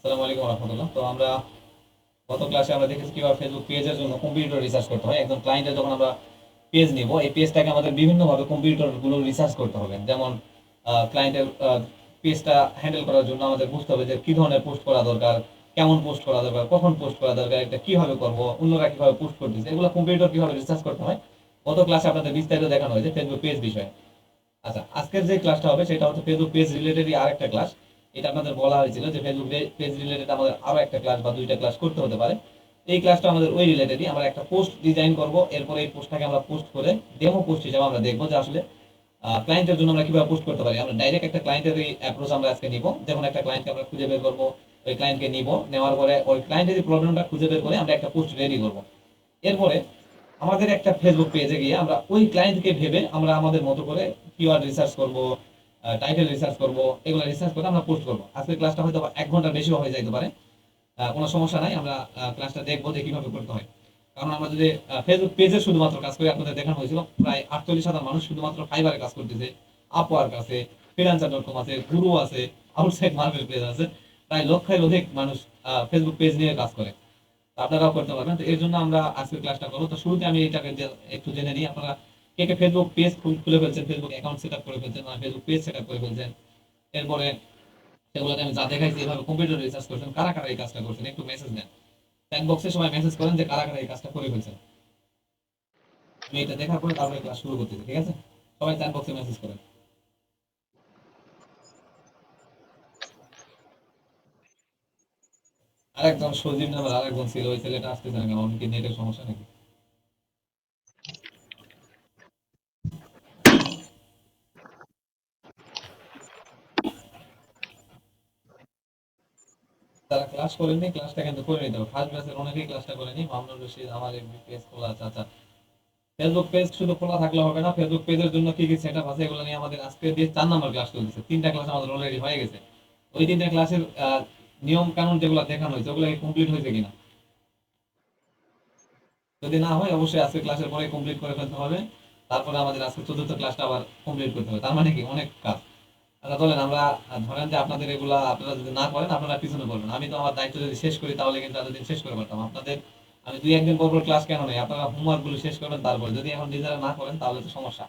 আসসালামু আলাইকুম রহমতুল্লাহ। তো আমরা গত ক্লাসে আমরা দেখেছি কীভাবে ফেসবুক পেজের জন্য কম্পিউটার রিসার্চ করতে হয়। একজন ক্লায়েন্টের যখন আমরা পেজ নিব, এই পেজটাকে আমাদের বিভিন্নভাবে কম্পিউটারগুলো রিসার্চ করতে হবে। যেমন ক্লায়েন্টের পেজটা হ্যান্ডেল করার জন্য আমাদের বুঝতে হবে যে কি ধরনের পোস্ট করা দরকার, কেমন পোস্ট করা দরকার, কখন পোস্ট করা দরকার, এটা কীভাবে করব, অন্যরা কীভাবে পোস্ট করতেছে, এগুলো কম্পিউটার কীভাবে রিসার্চ করতে হয়, গত ক্লাসে আপনাদের বিস্তারিত দেখানো হয়েছে ফেসবুক পেজ বিষয়ে। আচ্ছা আজকের যে ক্লাসটা হবে, সেটা হচ্ছে ফেসবুক পেজ রিলেটেডই আরেকটা ক্লাস এটা আপনাদের বলা হয়েছিল যে ফেসবুক পেজ রিলেটেড আমাদের আরও একটা ক্লাস বা দুইটা ক্লাস করতে হতে পারে। এই ক্লাসটা আমাদের ওই রিলেটেডই আমরা একটা পোস্ট ডিজাইন করব, এরপর এই পোস্টটাকে আমরা পোস্ট করে ডেমো পোস্ট হিসেবে আমরা দেখব যে আসলে ক্লায়েন্টের জন্য আমরা কীভাবে পোস্ট করতে পারি। আমরা ডাইরেক্ট একটা ক্লায়েন্টের অ্যাপ্রোচ আমরা আজকে নিব। যখন একটা ক্লায়েন্টকে আমরা খুঁজে বের করব, ওই ক্লায়েন্টকে নিব। নেওয়ার পরে ওই ক্লায়েন্টের এই প্রবলেমটা খুঁজে বের করে আমরা একটা পোস্ট রেডি করব। এরপরে আমাদের একটা ফেসবুক পেজে গিয়ে আমরা ওই ক্লায়েন্টকে ভেবে আমরা আমাদের মতো করে কিওয়ার্ড রিসার্চ করব টাইটেল রিসার্চ করব, এগুলো রিসার্চ করে আমরা পোস্ট করব। আজকের ক্লাসটা হয়তো এক ঘণ্টা বেশিও হয়ে যেতে পারে। কোনো সমস্যা নাই, আমরা ক্লাসটা দেখব যে কীভাবে করতে হয়। কারণ আমরা যদি ফেসবুক পেজে শুধুমাত্র কাজ করি, আপনাদের দেখানো হয়েছিল, প্রায় আটচল্লিশ হাজার মানুষ শুধুমাত্র ফাইবারে কাজ করতেছে। আপওয়ার্ক আছে ফ্রিল্যান্সার ডট কম আছে গুরু আছে আউটসাইড মার্কেট পেজ আছে। প্রায় লক্ষের অধিক মানুষ ফেসবুক পেজ নিয়ে কাজ করে। আপনারাও করতে পারবেন। তো এর জন্য আমরা আজকের ক্লাসটা করব। তো শুরুতে আমি এটাকে একটু জেনে নিই। আপনারা কে ফেসবুক পেজ খুলে ফেলছেন ফেসবুক অ্যাকাউন্ট সেট আপ করে ফেলছেন মানে ফেসবুক পেজ সেট আপ করে ফেলছেন এরপরে সেগুলোতে আমি যা দেখাইছি, এভাবে কম্পিউটার রিসার্চ করছেন, কারা কারা এই কাজটা করছেন, একটু মেসেজ দেন। চ্যাট বক্সে সবাই মেসেজ করেন যে কারা কারা এই কাজটা করে ফেলছেন। আমি এটা দেখার পরে তারপরে ক্লাস শুরু করতেছি, ঠিক আছে? সবাই চ্যাট বক্সে মেসেজ করেন। আরেকজন সজীব নামের আরেকজন ছিল, ওই ছেলেটা আসতেছে না কেন ওর নেটের সমস্যা নাকি? তারা ক্লাস করেনি ক্লাসটা কিন্তু করে নিতে হবে। ফার্স্ট ব্যাচের অনেকেই ক্লাসটা করেনি মামুনুর রশিদ, আমার পেজ খোলা আছে আচ্ছা ফেসবুক পেজ শুধু খোলা থাকলে হবে না ফেসবুক পেজের জন্য কি কি সেটআপ আছে এগুলো নিয়ে আমাদের আজকে দিয়ে চার নাম্বার ক্লাস চলতেছে তিনটা ক্লাস আমাদের অলরেডি হয়ে গেছে। ওই তিনটা ক্লাসের নিয়ম কানুন যেগুলো দেখানো হয়েছে, ওগুলো কমপ্লিট হয়েছে কিনা? যদি না হয়, অবশ্যই আজকে ক্লাসের পরে কমপ্লিট করে ফেলতে হবে। তারপরে আমাদের আজকে চতুর্থ ক্লাসটা আবার কমপ্লিট করতে হবে। তার মানে কি? অনেক কাজ। আচ্ছা চলেন, আমরা ধরেন যে আপনাদের এগুলা আপনারা যদি না করেন, আপনারা পিছনে পড়বেন। আমি তো আমার দায়িত্ব যদি শেষ করি, তাহলে কিন্তু এতদিন শেষ করে পারতাম। আপনাদের, আমি দুই একদিন পর পর ক্লাস কেন নেই? আপনারা হোমওয়ার্কগুলো শেষ করবেন তারপরে যদি এখন নিজেরা না করেন, তাহলে তো সমস্যা।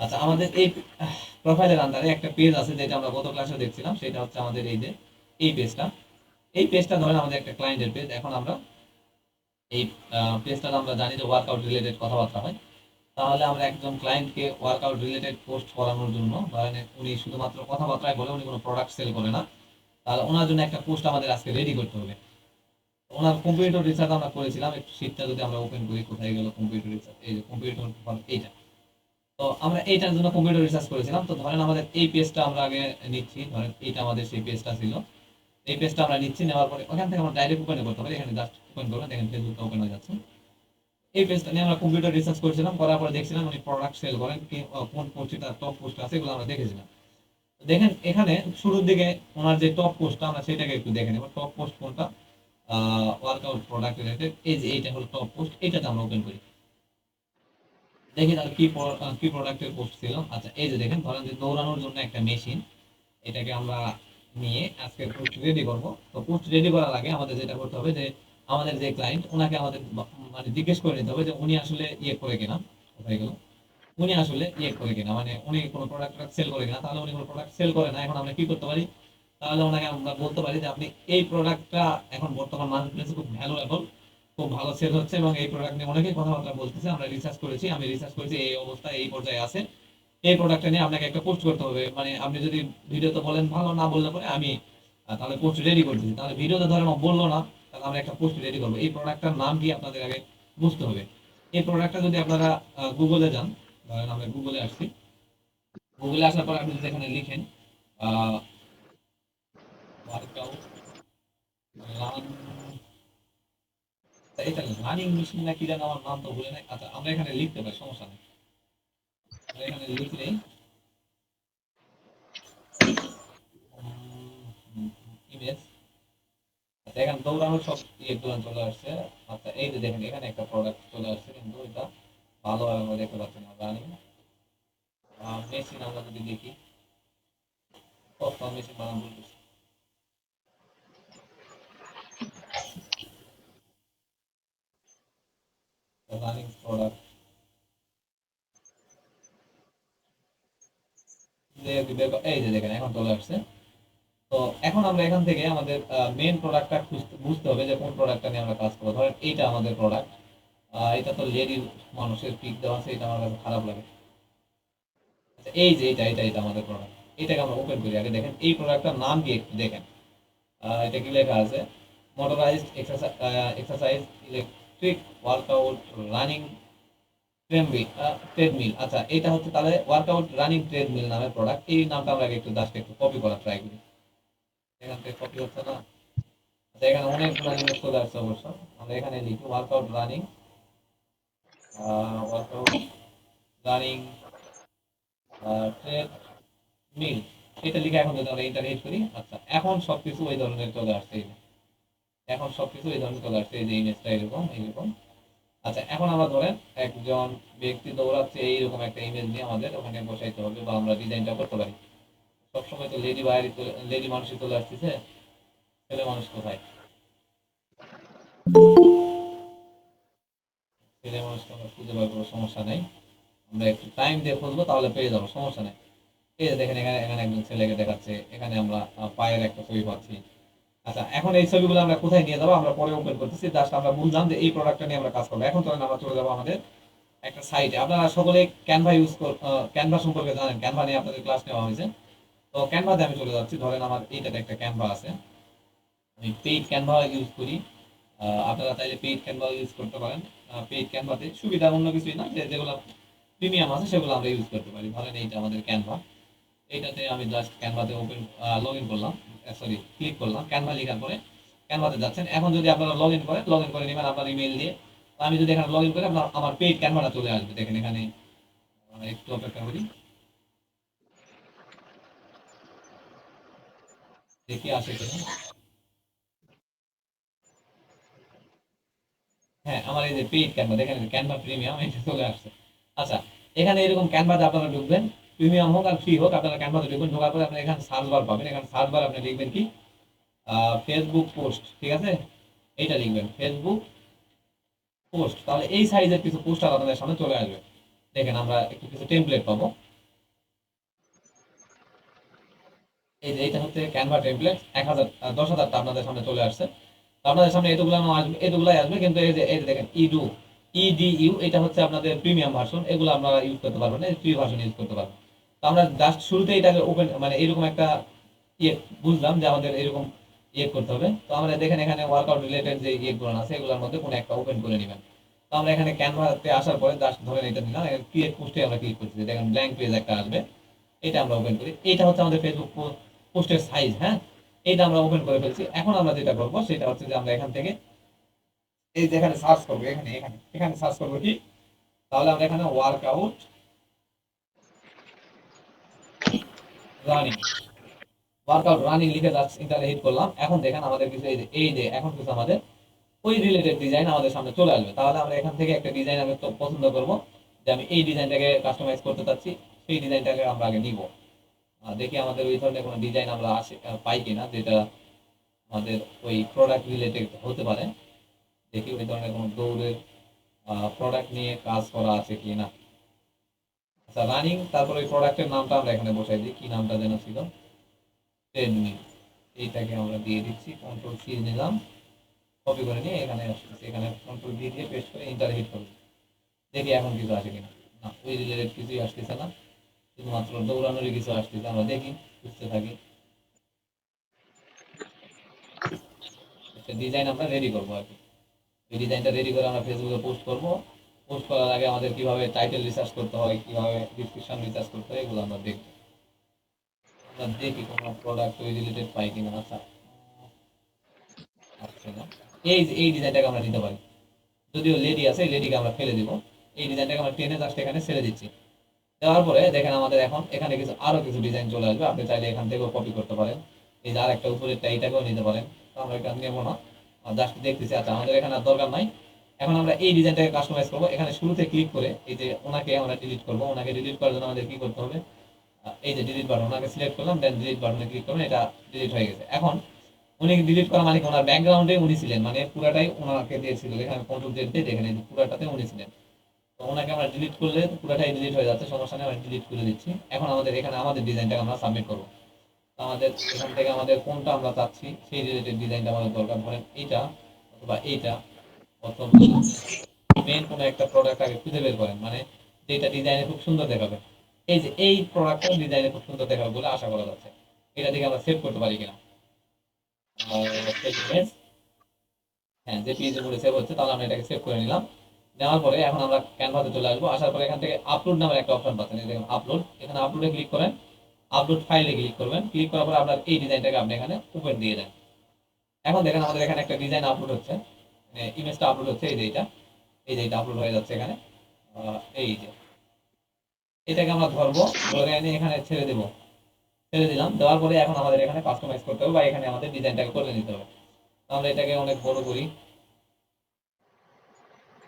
আচ্ছা আমাদের এই প্রোফাইলের আন্ডারে একটা পেজ আছে, যেটা আমরা গত ক্লাসে দেখছিলাম, সেটা হচ্ছে আমাদের এই যে, এই পেজটা এই পেজটা ধরেন আমাদের একটা ক্লায়েন্টের পেজ এখন আমরা এই পেজটা আমরা জানি যে ওয়ার্কআউট রিলেটেড কথাবার্তা হয়। তাহলে আমরা একজন ক্লায়েন্টকে ওয়ার্কআউট রিলেটেড পোস্ট করানোর জন্য, ধরেন উনি শুধুমাত্র কথাবার্তায় বলে, উনি কোনো প্রোডাক্ট সেল করে না, তাহলে ওনার জন্য একটা পোস্ট আমাদের আজকে রেডি করতে হবে। ওনার কম্পিউটার রিসার্চ আমরা করেছিলাম, একটু শীটটা যদি আমরা ওপেন করি, কোথায় গেল কম্পিউটার রিসার্চ এই যে কম্পিউটার এইটা। তো আমরা এইটার জন্য কম্পিউটার রিসার্চ করেছিলাম, তো ধরেন আমাদের এই পেজটা আমরা আগে নিচ্ছি, ধরেন এইটা আমাদের সেই পেজটা ছিল। এই পেজটা আমরা নিচ্ছি, নেওয়ার পরে ওখান থেকে আমরা ডাইরেক্ট ওপেন করতে পারি, এখানে জাস্ট ওপেন করবেন, দেখেন ফেসবুকটা ওপেন হয়ে যাচ্ছে। এই পেজটা নিয়ে আমরা কম্পিউটার রিসার্চ করেছিলাম, করার পরে দেখছিলাম উনি প্রোডাক্ট সেল করেন, কি কোন পোস্টে তার টপ পোস্ট আছে, এগুলো আমরা দেখেছিলাম। দেখেন, এখানে শুরুর দিকে ওনার যে টপ পোস্টটা আমরা সেটাকে একটু দেখে নেব। টপ পোস্ট কোনটা? ওয়ার্কআউট প্রোডাক্ট রিলেটেড এই যে এইটা হলো টপ পোস্ট এইটাতে আমরা ওপেন করি। দেখি তার কি কি প্রোডাক্টের পোস্ট ছিল? আচ্ছা এই যে দেখেন, ধরেন যে দৌড়ানোর জন্য একটা মেশিন এটাকে আমরা নিয়ে আজকে পোস্ট রেডি করব। তো পোস্ট রেডি করার আগে আমাদের যেটা করতে হবে যে, আমাদের যে ক্লায়েন্ট ওনাকে আমাদের মানে জিজ্ঞেস করে নিতে হবে যে উনি আসলে ইয়ে করে কিনা, কোথায় গেল? উনি আসলে ইয়ে করে কিনা মানে উনি কোনো প্রোডাক্ট সেল করে কিনা, তাহলে উনি কোনো প্রোডাক্ট সেল করে না, এখন আমরা কি করতে পারি? তাহলে ওনাকে আমরা বলতে পারি যে আপনি এই প্রোডাক্টটা এখন বর্তমান মার্কেট প্লেসে খুব ভ্যালুয়েবল খুব ভালো সেল হচ্ছে এবং এই প্রোডাক্ট নিয়ে অনেকেই কথাবার্তা বলতেছে, আমরা রিসার্চ করেছি, আমি রিসার্চ করেছি, এই অবস্থা এই পর্যায়ে আছে। এই প্রোডাক্টটা নিয়ে আপনাকে একটা পোস্ট করতে হবে মানে আপনি যদি ভিডিওতে বলেন ভালো না বললে পরে আমি তাহলে পোস্ট রেডি করতেছি তাহলে ভিডিওতে ধরেন বলল না তাহলে আমরা একটা পোস্ট রেডি করব এই প্রোডাক্টটার নাম কি আপনাদের আগে বুঝতে হবে এই প্রোডাক্টটা যদি আপনারা গুগলে যান ধরেন আমরা গুগলে আসছি গুগলে আসার পর আপনি যদি এখানে লিখেন এটা রানিং মেশিন না কি আমার নাম তো ভুলে নাই আচ্ছা আমরা এখানে লিখতে পারি সমস্যা নেই এখানে লিখলেই ইমেজ এখানে দৌড়ানোর সব ইয়ে ইয়েগুলো চলে আসছে। আচ্ছা এই যে দেখেন, এখানে একটা প্রোডাক্ট চলে আসছে, কিন্তু এটা ভালো আমরা দেখতে পাচ্ছি না, জানি মেশিন আমরা যদি দেখি মেশিন বানানো বলতেছি এই যে দেখেন, এখন চলে আসছে। তো এখন আমরা এখান থেকে আমাদের মেন প্রোডাক্টটা বুঝতে হবে যে কোন প্রোডাক্টটা নিয়ে আমরা কাজ করব। ধরেন এইটা আমাদের প্রোডাক্ট এটা তো লেডি মানুষের পিক দেওয়া আছে এটা আমার কাছে খারাপ লাগে। আচ্ছা, এই যে এটা এটা এটা আমাদের প্রোডাক্ট এটাকে আমরা ওপেন করি আগে দেখেন এই প্রোডাক্টটার নাম কি একটু দেখেন। এটা কি লেখা আছে? Motorized exercise electric workout running treadmill treadmill আচ্ছা এটা হচ্ছে তাহলে ওয়ার্কআউট রানিং ট্রেডমিল নামের প্রোডাক্ট এই নামটা আমরা আগে একটু জাস্ট একটু কপি করার ট্রাই করি। এখান কপি হচ্ছে না। এখানে অনেকগুলো ইমেজ চলে আসছে অবশ্য। আমরা এখানে লিখি workout running workout running treadmill এটা লিখে এখন যদি আমরা ইন্টার হিট করি আচ্ছা এখন সবকিছু ওই ধরনের চলে আসছে। এখন সবকিছু এই ধরনের চলে আসছে এই যে ইমেজটা এরকম, এইরকম। আচ্ছা এখন আমরা ধরেন একজন ব্যক্তি দৌড়াচ্ছে, এইরকম একটা ইমেজ নিয়ে আমাদের ওখানে বসাইতে হবে বা আমরা ডিজাইনটা করতে পারি। সবসময় তো লেডি বাইরে লেডি মানুষই চলে আসতেছে, ছেলে মানুষ কোথায়? ছেলে মানুষ আমরা খুঁজে পাওয়ার কোনো সমস্যা নেই। আমরা একটু টাইম দিয়ে খুঁজবো, তাহলে পেয়ে যাব, সমস্যা নেই। এই দেখেন এখানে এখানে একজন ছেলেকে দেখাচ্ছে, এখানে আমরা পায়ের একটা ছবি পাচ্ছি। আচ্ছা এখন এই ছবিগুলো আমরা কোথায় নিয়ে যাব? আমরা পরে ওপেন করতেছি জাস্ট আমরা বুঝলাম যে এই প্রোডাক্টটা নিয়ে আমরা কাজ করব। এখন চলেন, আমরা চলে যাব আমাদের একটা সাইটে আপনারা সকলে ক্যানভা ইউজ ক্যানভা সম্পর্কে জানেন ক্যানভা নিয়ে আপনাদের ক্লাস নেওয়া হয়েছে। তো ক্যানভাতে আমি চলে যাচ্ছি। ধরেন আমার এইটাতে একটা ক্যানভা আছে। আমি পেইড ক্যানভা ইউজ করি। আপনারা চাইলে পেইড ক্যানভা ইউজ করতে পারেন। পেইড ক্যানভাতে সুবিধা অন্য কিছুই না, যে যেগুলো প্রিমিয়াম আছে সেগুলো আমরা ইউজ করতে পারি। ধরেন এইটা আমাদের ক্যানভা এইটাতে আমি জাস্ট ক্যানভাতে ওপেন লগ ইন করলাম। সরি ক্লিক করলাম। ক্যানভা লেখার পরে ক্যানভাতে যাচ্ছেন। এখন যদি আপনারা লগ ইন করেন লগ ইন করে নেবেন আপনার ইমেল দিয়ে। আমি যদি এখানে লগ ইন করি, আপনার, আমার পেইড ক্যানভাটা চলে আসবে। দেখেন এখানে একটু অপেক্ষা করি। দেখি আসে কিনা? হ্যাঁ আমার এই যে পেইড ক্যানভা, দেখেন ক্যানভা প্রিমিয়াম, এটা চলে আসছে। আচ্ছা এখানে এরকম ক্যানভাতে আপনারা ঢুকবেন, প্রিমিয়াম হোক আর ফ্রি হোক, আপনারা ক্যানভাতে ঢুকবেন, ঢোকার পরে আপনারা এখানে সার্চ বার পাবেন। এখানে সার্চ বার আপনি লিখবেন কি? ফেসবুক পোস্ট ঠিক আছে? এইটা লিখবেন ফেসবুক পোস্ট তাহলে এই সাইজের কিছু পোস্টার আপনাদের সামনে চলে আসবে। দেখেন আমরা একটু কিছু টেমপ্লেট পাবো। এই যে এইটা হচ্ছে ক্যানভা টেমপ্লেট এক হাজার দশ হাজারটা আপনাদের সামনে চলে আসছে। আপনাদের সামনে এতগুলো আসবে, এতগুলাই আসবে, কিন্তু এই যে, এই দেখেন ইডু ইডিইউ এটা হচ্ছে আপনাদের প্রিমিয়াম ভার্সন এগুলো আপনারা ইউজ করতে পারবেন না ফ্রি ভার্সন ইউজ করতে পারবেন। তো আমরা জাস্ট শুরুতে এটাকে ওপেন মানে এরকম একটা ইয়ে বুঝলাম যে আমাদের এরকম ইয়ে করতে হবে। তো আমরা দেখেন এখানে ওয়ার্কআউট রিলেটেড যে ইয়েগুলো আছে, এগুলোর মধ্যে কোনো একটা ওপেন করে নেবেন। তো আমরা এখানে ক্যানভাতে আসার পরে জাস্ট ধরেন এটা নিলাম ক্রিয়েট পোস্টে আমরা ক্লিক করছি দেখেন ব্ল্যাঙ্ক পেজ একটা আসবে, এটা আমরা ওপেন করি। এটা হচ্ছে আমাদের ফেসবুক পোস্টের সাইজ হ্যাঁ? এইটা আমরা ওপেন করে ফেলছি। এখন আমরা যেটা করব, সেটা হচ্ছে যে আমরা এখান থেকে এই যে এখানে সার্চ করব, এখানে এখানে। এখানে সার্চ করব কি? তাহলে আমরা এখানে ওয়ার্কআউট রানিং ওয়ার্কআউট রানিং লিখে জাস্ট ইন্টারে হিট করলাম। এখন দেখেন আমাদের কিছু এই যে এই যে, এখন কিছু আমাদের ওই রিলেটেড ডিজাইন আমাদের সামনে চলে আসবে। তাহলে আমরা এখান থেকে একটা ডিজাইন আমি পছন্দ করব যে আমি এই ডিজাইনটাকে কাস্টমাইজ করতে চাচ্ছি, সেই ডিজাইনটাকে আমরা আগে নিব। দেখি আমাদের ওই ধরনের কোনো ডিজাইন আমরা আসে পাই কিনা, যেটা আমাদের ওই প্রোডাক্ট রিলেটেড হতে পারে। দেখি ওই ধরনের কোনো দৌড়ের প্রোডাক্ট নিয়ে কাজ করা আছে কি না আচ্ছা রানিং তারপর ওই প্রোডাক্টের নামটা আমরা এখানে বসাই দিই, কি নামটা যেন ছিল? ট্রেডমিল এইটাকে আমরা দিয়ে দিচ্ছি কন্ট্রোল সি নিলাম কপি করে নিয়ে এখানে এখানে কন্ট্রোল ডি দিয়ে পেস্ট করে ইন্টার হিট দেখি এখন কিছু আসে কিনা। না, ওই রিলেটেড কিছুই আসতেছে না। শুধুমাত্র দৌড়ানোরই কিছু আসতেছে আমরা দেখি বুঝতে থাকি। ডিজাইন আমরা রেডি করব আর কি। এই ডিজাইনটা রেডি করে আমরা ফেসবুকে পোস্ট করব। পোস্ট করার আগে আমাদের কীভাবে টাইটেল রিসার্চ করতে হয়, কীভাবে ডিসক্রিপশন রিসার্চ করতে হয়, এগুলো আমরা দেখব। আমরা দেখি কোনো প্রোডাক্ট ওই রিলেটেড পাই কিনা আচ্ছা। এই এই ডিজাইনটাকে আমরা দিতে পারি। যদিও লেডি আছে লেডিকে আমরা ফেলে দিব। এই ডিজাইনটাকে আমরা টেনে জাস্ট এখানে ছেড়ে দিচ্ছি। দেওয়ার পরে দেখেন আমাদের এখন এখানে কিছু, আরও কিছু ডিজাইন চলে আসবে। আপনি চাইলে এখান থেকেও কপি করতে পারেন। এই যে আরেকটা উপরেরটা, এইটাকেও নিতে পারেন। আমরা এটা নেব না। জাস্ট দেখতেছি আচ্ছা আমাদের এখানে আর দরকার নাই। এখন আমরা এই ডিজাইনটাকে কাস্টমাইজ করব। এখানে শুরুতে ক্লিক করে এই যে ওনাকে আমরা ডিলিট করব। ওনাকে ডিলিট করার জন্য আমাদের কি করতে হবে? এই যে ডিলিট বাটন ওনাকে সিলেক্ট করলাম দেন ডিলিট বাটনে ক্লিক করবেন এটা ডিলিট হয়ে গেছে। এখন উনি ডিলিট করা মানে ওনার ব্যাকগ্রাউন্ডে উনি ছিলেন। মানে পুরাটাই ওনাকে দিয়েছিল। এখানে কন্ট্রোল দিয়ে দেখেন পুরাটাতে উনি ছিলেন। ওনাকে আমরা ডিলিট করলে পুরোটাই ডিলিট হয়ে যাচ্ছে, সমস্যা নেই, আমরা ডিলিট করে দিচ্ছি। এখন আমাদের এখানে আমাদের ডিজাইনটাকে আমরা সাবমিট করব। আমাদের এখান থেকে আমাদের কোনটা আমরা চাচ্ছি, সেই রিলেটেড ডিজাইনটা আমাদের দরকার। ধরেন এইটা অথবা এইটা। মেন কোনো একটা প্রোডাক্ট আগে খুঁজে বের করেন। মানে যেটা ডিজাইনে খুব সুন্দর দেখাবে। এই যে এই প্রোডাক্টটা ডিজাইনে খুব সুন্দর দেখাবে বলে আশা করা যাচ্ছে। এটা থেকে আমরা সেভ করতে পারি কিনা? হ্যাঁ যে পিএইচডি মোডে সেভ হচ্ছে, তাহলে আমরা এটাকে সেভ করে নিলাম। নেওয়ার পরে এখন আমরা ক্যানভাসে চলে আসব। আসার পরে এখান থেকে আপলোড নামের একটা অপশন পাচ্ছেন। এই দেখুন আপলোড এখানে আপলোডে ক্লিক করেন। আপলোড ফাইলে ক্লিক করবেন। ক্লিক করার পরে আপনার এই ডিজাইনটাকে আপনি এখানে ওপেন দিয়ে দেন। এখন দেখেন আমাদের এখানে একটা ডিজাইন আপলোড হচ্ছে। মানে ইমেজটা আপলোড হচ্ছে। এই যে এইটা এই যে এটা আপলোড হয়ে যাচ্ছে এখানে। এই যে। এটাকে আমরা ধরবো। ধরে এনে এখানে ছেড়ে দেবো। ছেড়ে দিলাম। দেওয়ার পরে এখন আমাদের এখানে কাস্টমাইজ করতে হবে বা এখানে আমাদের ডিজাইনটাকে করে নিতে হবে। আমরা এটাকে অনেক বড় করি।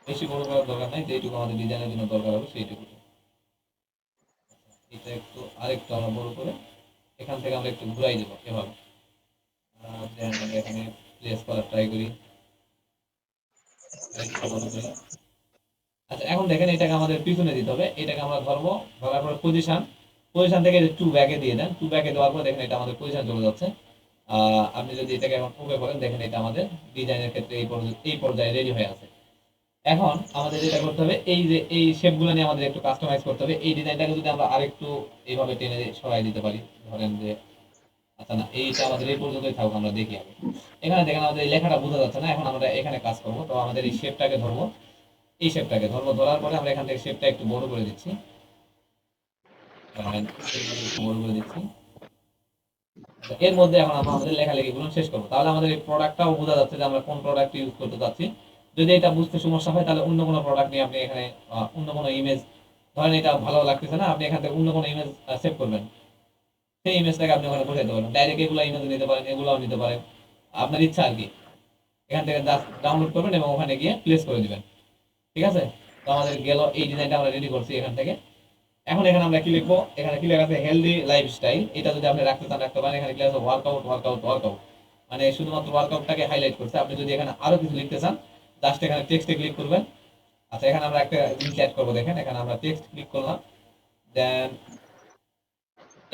বেশি বড় করার দরকার নাই যেটুকু আমাদের ডিজাইনের জন্য দরকার হবে সেইটুকু। এটা একটু আরেকটু আমরা বড় করে এখান থেকে আমরা একটু ঘুরাই দেবো এভাবে। এখানে প্লেস করার ট্রাই করি। আচ্ছা এখন দেখেন এটাকে আমাদের পিছনে দিতে হবে। এটাকে আমরা ধরবো, ধরার পরে পজিশন পজিশন থেকে টু ব্যাকে দিয়ে দেন টু ব্যাকে দেওয়ার পর দেখেন এটা আমাদের পজিশন চলে যাচ্ছে। আপনি যদি এটাকে এখন ওকে করেন, দেখেন এটা আমাদের ডিজাইনের ক্ষেত্রে এই পর্যায়ে এই পর্যায়ে রেডি হয়ে আছে। এখন আমাদের যেটা করতে হবে, এই যে, এই শেপগুলো নিয়ে আমাদের একটু কাস্টমাইজ করতে হবে। এই ডিজাইনটাকে যদি আমরা আরেকটু এইভাবে টেনে সরাই দিতে পারি, ধরেন যে আচ্ছা না, এইটা আমাদের এই পর্যন্তই থাকুক, আমরা দেখি এখানে দেখেন আমাদের এই লেখাটা বোঝা যাচ্ছে না, এখন আমরা এখানে কাজ করব। তো আমাদের এই শেপটাকে ধরবো। এই শেপটাকে ধরবো, ধরার পরে আমরা এখান থেকে শেপটা একটু বড় করে দিচ্ছি। বড় করে দিচ্ছি। তো এর মধ্যে এখন আমরা আমাদের লেখালেখিগুলো শেষ করব। তাহলে আমাদের এই প্রোডাক্টটাও বোঝা যাচ্ছে যে আমরা কোন প্রোডাক্ট ইউজ করতে যাচ্ছি যদি এটা বুঝতে সমস্যা হয়, তাহলে অন্য কোনো প্রোডাক্ট নিয়ে আপনি এখানে অন্য কোনো ইমেজ ধরেন এটা ভালো লাগতেছে না, আপনি এখান থেকে অন্য কোনো ইমেজ সেভ করবেন। সেই ইমেজটাকে আপনি ওখানে বসাইতে পারেন। ডাইরেক্ট এগুলো ইমেজ নিতে পারেন, এগুলোও নিতে পারেন। আপনার ইচ্ছা আর কি। এখান থেকে ডাউনলোড করবেন এবং ওখানে গিয়ে প্লেস করে দিবেন। ঠিক আছে? তো আমাদের গেল, এই ডিজাইনটা আমরা রেডি করছি এখান থেকে। এখন এখানে আমরা কি লিখব? এখানে কি লেখা আছে? হেলদি লাইফস্টাইল এটা যদি আপনি রাখতে চান, রাখতে পারেন। এখানে কি আছে? ওয়ার্কআউট ওয়ার্কআউট ওয়ার্কআউট মানে শুধুমাত্র ওয়ার্কআউটটাকে হাইলাইট করছে। আপনি যদি এখানে আরও কিছু লিখতে চান জাস্ট এখানে টেক্সটে ক্লিক করবেন। আচ্ছা এখানে আমরা একটা লিঙ্ক অ্যাড করব, দেখেন। এখানে আমরা টেক্সট ক্লিক করলাম। দেন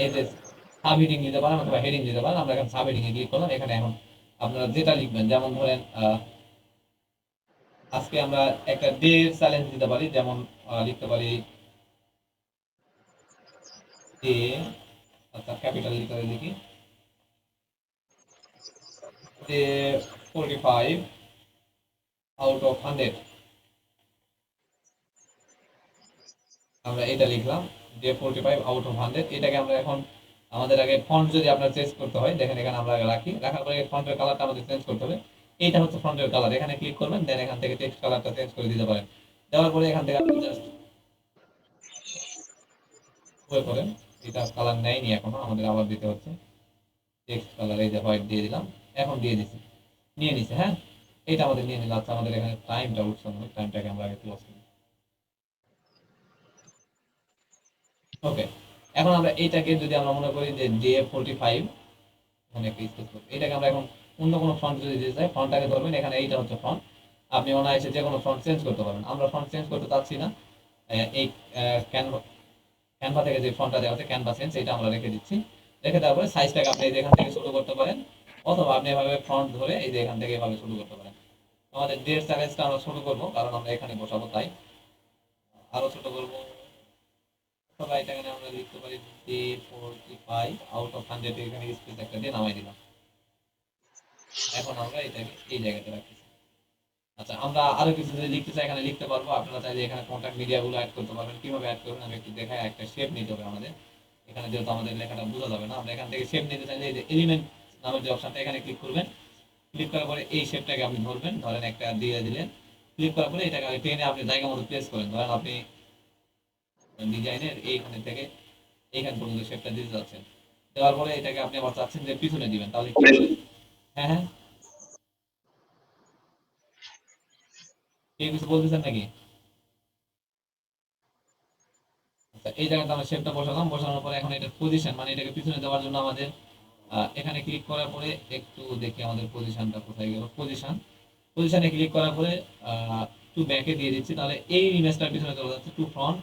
এই যে সাব হেডিং দিতে পারেন অথবা হেডিং দিতে পারেন, আমরা এখানে সাব হেডিং এ ক্লিক করলাম। এখানে এখন আপনারা যেটা লিখবেন, যেমন ধরেন আজকে আমরা একটা ডে চ্যালেঞ্জ দিতে পারি। যেমন লিখতে পারি ডে আচ্ছা ক্যাপিটাল লিখতে লিখি। Day forty five out of hundred আমরা এটা লিখলাম, যে forty five out of hundred এটাকে আমরা এখন আমাদের আগে ফন্ট যদি আপনার চেঞ্জ করতে হয়, দেখেন এখানে আমরা রাখি, রাখার পরে ফন্টের কালারটা আমাদের চেঞ্জ করতে হবে। এইটা হচ্ছে ফন্টের কালার এখানে ক্লিক করবেন দেন এখান থেকে টেক্সট কালারটা চেঞ্জ করে দিতে পারেন। দেওয়ার পরে এখান থেকে আপনি জাস্ট করেন, এটা কালার নেয়নি এখনও, আমাদের আবার দিতে হচ্ছে। টেক্সট কালার এই যে হোয়াইট দিয়ে দিলাম, এখন দিয়ে দিছি নিয়ে নিছে হ্যাঁ? এটা আমাদের নিয়ে নিল আচ্ছা আমাদের এখানে টাইমটা উঠছে না টাইমটাকে আমরা আগে ক্লোজ করি। ওকে এখন আমরা এইটাকে যদি আমরা মনে করি যে ডে ফোরটি ফাইভ মানে একটা স্পেস এটাকে আমরা এখন অন্য কোনো ফন্ট যদি দিতে চাই ফন্টটাকে ধরবেন, এখানে এইটা হচ্ছে ফন্ট আপনি অনায়াসে যে কোনো ফন্ট চেঞ্জ করতে পারবেন। আমরা ফন্ট চেঞ্জ করতে চাচ্ছি না। এই ক্যানভা ক্যানভা থেকে যে ফন্টটা দেওয়া আছে ক্যানভা চেঞ্জ এটা আমরা রেখে দিচ্ছি। রেখে দেওয়ার পরে সাইজটাকে আপনি এই যে এখান থেকে শুরু করতে পারেন, অথবা আপনি এভাবে ফ্রন্ট ধরে এই যে এখান থেকে এভাবে শুরু করতে পারেন। আমাদের ডেট সাইজটা আমরা শুরু করব, কারণ আমরা এখানে বসাবো তাই। আরও ছোট করব। সবাই এটা এখানে আমরা লিখতে পারি day forty five out of hundred এখানে স্পেস একটা দিয়ে নামাই দিলাম। এখন আমরা এটাকে এই জায়গাতে রাখতেছি। আচ্ছা আমরা আরও কিছু যদি লিখতে চাই, এখানে লিখতে পারব। আপনারা চাইলে এখানে কন্ট্যাক্ট মিডিয়াগুলো অ্যাড করতে পারবেন। কীভাবে অ্যাড করবেন, আমি একটু দেখাই, একটা শেপ নিতে হবে আমাদের। এখানে যেহেতু আমাদের লেখাটা বোঝা যাবে না, আমরা এখান থেকে শেপ নিতে চাইলে এই যে এলিমেন্ট নামের যে অপশনটা এখানে ক্লিক করবেন। ক্লিক করার পরে এই শেপটাকে আপনি ধরবেন। ধরেন একটা দিয়ে দিলেন। ক্লিক করার পরে এটাকে টেনে আপনি জায়গা মতো প্লেস করেন। ধরেন আপনি ডিজাইনের এইখানে থেকে এইখান পর্যন্ত শেপটা দিতে যাচ্ছেন। দেওয়ার পরে এটাকে আপনি আবার চাচ্ছেন যে পিছনে দিবেন। তাহলে কি হ্যাঁ হ্যাঁ। কেউ কিছু বলতেছেন নাকি? আচ্ছা এই জায়গাটা আমরা শেপটা বসালাম। বসানোর পরে এখন এটার পজিশন মানে এটাকে পিছনে দেওয়ার জন্য আমাদের এখানে ক্লিক করার পরে একটু দেখি আমাদের পজিশনটা কোথায় গেল। পজিশন পজিশনে ক্লিক করার পরে টু ব্যাকে দিয়ে দিচ্ছি। তাহলে এই ইমেজটার পিছনে চলে যাচ্ছে to front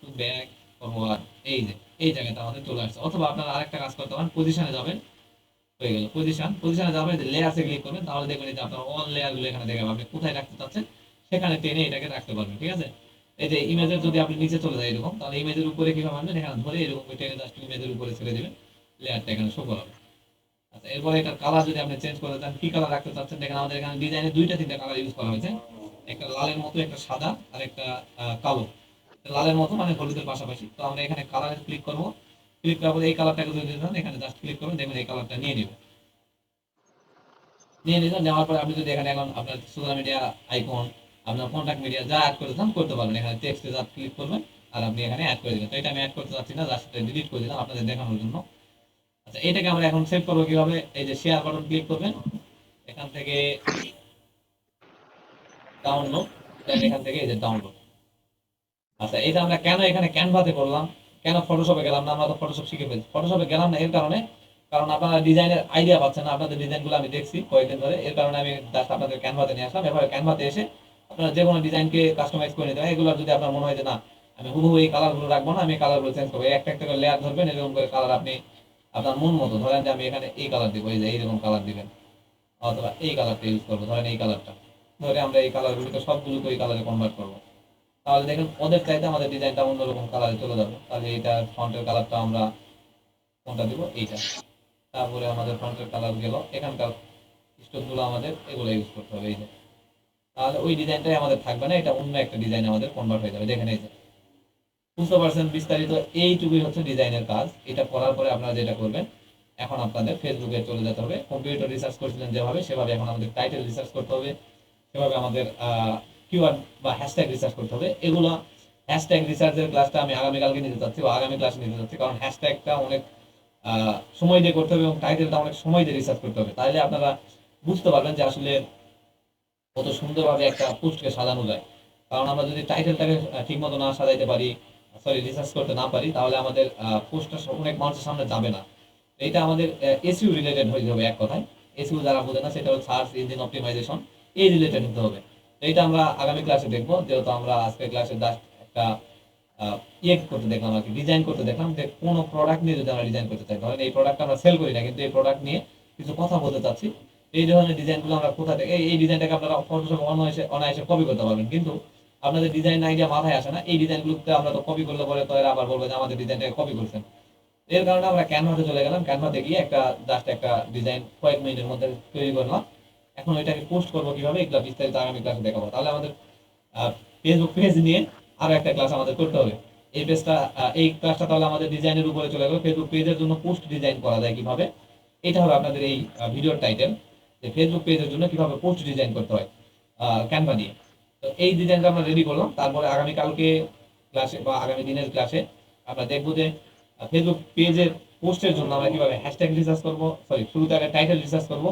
to back forward এই যে, এই জায়গাটা আমাদের চলে আসছে। অথবা আপনারা আরেকটা কাজ করতে পারেন পজিশনে যাবেন। হয়ে গেল পজিশন পজিশনে যাবেন লেয়ারসে ক্লিক করবেন, তাহলে দেখবেন যে আপনার অল লেয়ারগুলো এখানে দেখাবে আপনি কোথায় রাখতে চাচ্ছেন, সেখানে টেনে এটাকে রাখতে পারবেন, ঠিক আছে? এই যে ইমেজের যদি আপনি নিচে চলে যায় এরকম, তাহলে ইমেজের উপরে কীভাবে আনবেন? এখানে ধরে এরকম টেনে জাস্ট ইমেজের উপরে ছেড়ে দিবেন। লেয়ারটা এখানে শো করাবে আচ্ছা এরপরে এটার কালার যদি আপনি চেঞ্জ করতে চান কি কালার রাখতে চাচ্ছেন? দেখেন আমাদের এখানে ডিজাইনে দুইটা তিনটা কালার ইউজ করা হয়েছে। একটা লালের মতো, একটা সাদা, আর একটা কালো। লালের মতো মানে হলুদের পাশাপাশি। তো আমরা এখানে কালারে ক্লিক করব। ক্লিক করার পরে এই কালারটাকে যদি দিতে চান এখানে জাস্ট ক্লিক করবেন, দেখবেন এই কালারটা নিয়ে নেবে। নিয়ে নিলেন নেওয়ার পরে আপনি যদি এখানে এখন আপনার সোশ্যাল মিডিয়া আইকন আপনার কন্ট্যাক্ট মিডিয়া যা অ্যাড করতে চান করতে পারবেন। এখানে টেক্সটে যা ক্লিক করবেন, আর আপনি এখানে অ্যাড করে দিবেন। তো এটা আমি অ্যাড করতে চাচ্ছি না জাস্ট ডিলিট করে দিলাম আপনাদের দেখানোর জন্য। এটাকে আমরা এখন সেভ করব কীভাবে? এই যে শেয়ার বাটন ক্লিক করবেন, এখান থেকে ডাউনলোড এখান থেকে এই যে ডাউনলোড আচ্ছা এটা আমরা কেন এখানে ক্যানভাতে করলাম? কেন ফটোশপে গেলাম না? আমরা তো ফটোশপ শিখে ফেলছি। ফটোশপে গেলাম না এর কারণে, কারণ আপনারা ডিজাইনের আইডিয়া পাচ্ছেন আপনাদের ডিজাইনগুলো আমি দেখছি কয়েকদিন ধরে। এর কারণে আমি জাস্ট আপনাদের ক্যানভাতে নিয়ে আসলাম। এভাবে ক্যানভাতে এসে আপনারা যে কোনো ডিজাইনকে কাস্টমাইজ করে নিতে হয় এগুলো যদি আপনার মনে হয় যে না, আমি হুবহু এই কালারগুলো রাখব না, আমি কালারগুলো চেঞ্জ করব। একটা একটা করে লেয়ার ধরবেন, এরকম করে কালার আপনি আপনার মন মতো, ধরেন যে আমি এখানে এই কালার দিব, এই যে এইরকম কালার দিবেন। অথবা এই কালারটা ইউজ করব, ধরেন এই কালারটা ধরে আমরা এই কালারগুলোকে সবগুলোকে এই কালারে কনভার্ট করব। তাহলে দেখেন ওদের চাইতে আমাদের ডিজাইনটা অন্যরকম কালারে চলে যাবে। তাহলে এইটা ফ্রন্টের কালারটা আমরা কোনটা দিব? এইটা। তারপরে আমাদের ফ্রন্টের কালার গেল। এখানকার স্টোনগুলো আমাদের এগুলো ইউজ করতে হবে, এই যে। তাহলে ওই ডিজাইনটাই আমাদের থাকবে না, এটা অন্য একটা ডিজাইন আমাদের কনভার্ট হয়ে যাবে। দেখেন এই যে। বুঝতে পারছেন, বিস্তারিত এইটুকুই হচ্ছে ডিজাইনের কাজ। এটা করার পরে আপনারা যেটা করবেন, এখন আপনাদের ফেসবুকে চলে যেতে হবে। কম্পিউটার রিসার্চ করছিলেন যেভাবে, সেভাবে এখন আমাদের টাইটেল রিসার্চ করতে হবে। সেভাবে আমাদের কিওয়ার্ড বা হ্যাশট্যাগ রিসার্চ করতে হবে। এগুলো হ্যাশট্যাগ রিসার্চের ক্লাসটা আমি আগামীকালকে নিতে চাচ্ছি বা আগামী ক্লাসে নিতে চাচ্ছি কারণ হ্যাশট্যাগটা অনেক সময় দিয়ে করতে হবে এবং টাইটেলটা অনেক সময় দিয়ে রিসার্চ করতে হবে। তাহলে আপনারা বুঝতে পারবেন যে আসলে কত সুন্দরভাবে একটা পোস্টকে সাজানো যায়। কারণ আমরা যদি টাইটেলটাকে ঠিক মতো না সাজাইতে পারি সরি রিসার্চ করতে না পারি, তাহলে আমাদের পোস্টটা অনেক মানুষের সামনে যাবে না। এটা আমাদের এসইউ রিলেটেড হয়ে যাবে এক কথায়। এসইউ যারা বোঝে না, সেটা হচ্ছে সার্চ ইঞ্জিন অপটিমাইজেশন এই রিলেটেড হতে হবে। তো এটা আমরা আগামী ক্লাসে দেখব, যেহেতু আমরা আজকের ক্লাসে জাস্ট একটা ইয়ে করতে দেখলাম আর কি ডিজাইন করতে দেখলাম যে কোনো প্রোডাক্ট নিয়ে যদি আমরা ডিজাইন করতে চাই, ধরেন এই প্রোডাক্ট আমরা সেল করি না, কিন্তু এই প্রোডাক্ট নিয়ে কিছু কথা বলতে চাচ্ছি, এই ধরনের ডিজাইনগুলো আমরা কোথা থেকে, এই- এই ডিজাইনটাকে আপনারা ফটোশপ অনায়াসে অনায়াসে কপি করতে পারবেন। কিন্তু আপনাদের ডিজাইন আইডিয়া মাথায় আসে না। এই ডিজাইনগুলোতে আমরা তো কপি করলে পরে তো এরা আবার বলবে যে আমাদের ডিজাইনটাকে কপি করছেন। এর কারণে আমরা ক্যানভাতে চলে গেলাম। ক্যানভাতে গিয়ে একটা জাস্ট একটা ডিজাইন কয়েক মিনিটের মধ্যে তৈরি করলাম। এখন এটাকে পোস্ট করব কীভাবে, এগুলো বিস্তারিত আগামী ক্লাসে দেখাবো। তাহলে আমাদের ফেসবুক পেজ নিয়ে আরও একটা ক্লাস আমাদের করতে হবে। এই পেজটা এই ক্লাসটা তাহলে আমাদের ডিজাইনের উপরে চলে গেল। ফেসবুক পেজের জন্য পোস্ট ডিজাইন করা যায় কীভাবে? এটা হবে আপনাদের এই ভিডিওর টাইটেল যে ফেসবুক পেজের জন্য কীভাবে পোস্ট ডিজাইন করতে হয় ক্যানভা দিয়ে এই ডিজাইনটা আমরা রেডি করলাম। তারপরে আগামীকালকে ক্লাসে বা আগামী দিনের ক্লাসে আমরা দেখব যে ফেসবুক পেজের পোস্টের জন্য আমরা কীভাবে হ্যাশট্যাগ রিসার্চ করব সরি শুরুতে আগে টাইটেল রিসার্চ করব।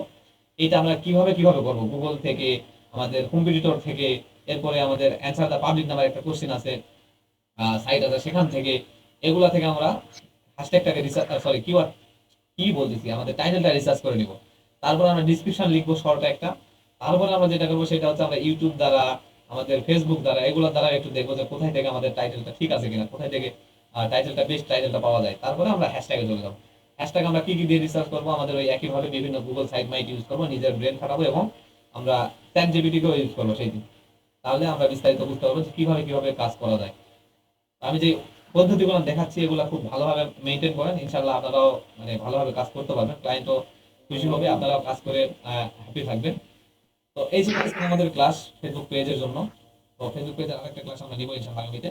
এটা আমরা কীভাবে কীভাবে করব? গুগল থেকে, আমাদের কম্পিটিটর থেকে, এরপরে আমাদের অ্যান্সার দ্য পাবলিক নাম্বার একটা কোশ্চেন আছে সাইট আছে সেখান থেকে। এগুলা থেকে আমরা হ্যাশট্যাগটাকে রিসার্চ সরি কিওয়ার্ড কি বলতেছি, আমাদের টাইটেলটা রিসার্চ করে নিব। তারপর আমরা ডিসক্রিপশন লিখব শর্ট একটা। তারপরে আমরা যেটা করব, সেটা হচ্ছে আমরা ইউটিউব দ্বারা আমাদের ফেসবুক দ্বারা এগুলোর দ্বারা একটু দেখব যে কোথায় থেকে আমাদের টাইটেলটা ঠিক আছে কিনা, কোথায় থেকে টাইটেলটা বেস্ট টাইটেলটা পাওয়া যায়। তারপরে আমরা হ্যাশট্যাগে চলে যাব। হ্যাশট্যাগ আমরা কি কি দিয়ে রিসার্চ করব? আমাদের ওই একইভাবে বিভিন্ন গুগল সাইট মাইট ইউজ করব, নিজের ব্রেন খাটাবো এবং আমরা চ্যাট জিবিটিকেও ইউজ করব সেই দিন। তাহলে আমরা বিস্তারিত বুঝতে পারব যে কীভাবে কীভাবে কাজ করা যায়। আমি যে পদ্ধতিগুলো দেখাচ্ছি, এগুলো খুব ভালোভাবে মেনটেন করেন। ইনশাল্লাহ আপনারাও মানে ভালোভাবে কাজ করতে পারবেন। ক্লায়েন্টও খুশি হবে, আপনারাও কাজ করে হ্যাপি থাকবেন। তো এই ছিল আমাদের ক্লাস ফেসবুক পেজের জন্য, তো ফেসবুক পেজের আরেকটা ক্লাস আমরা নিব ইনশাআল্লাহ আগামীতে।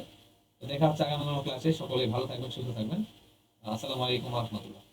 দেখা হচ্ছে আগামী ক্লাসে সকলেই ভালো থাকবেন, সুস্থ থাকবেন। আসসালামু আলাইকুম রহমতুল্লাহ।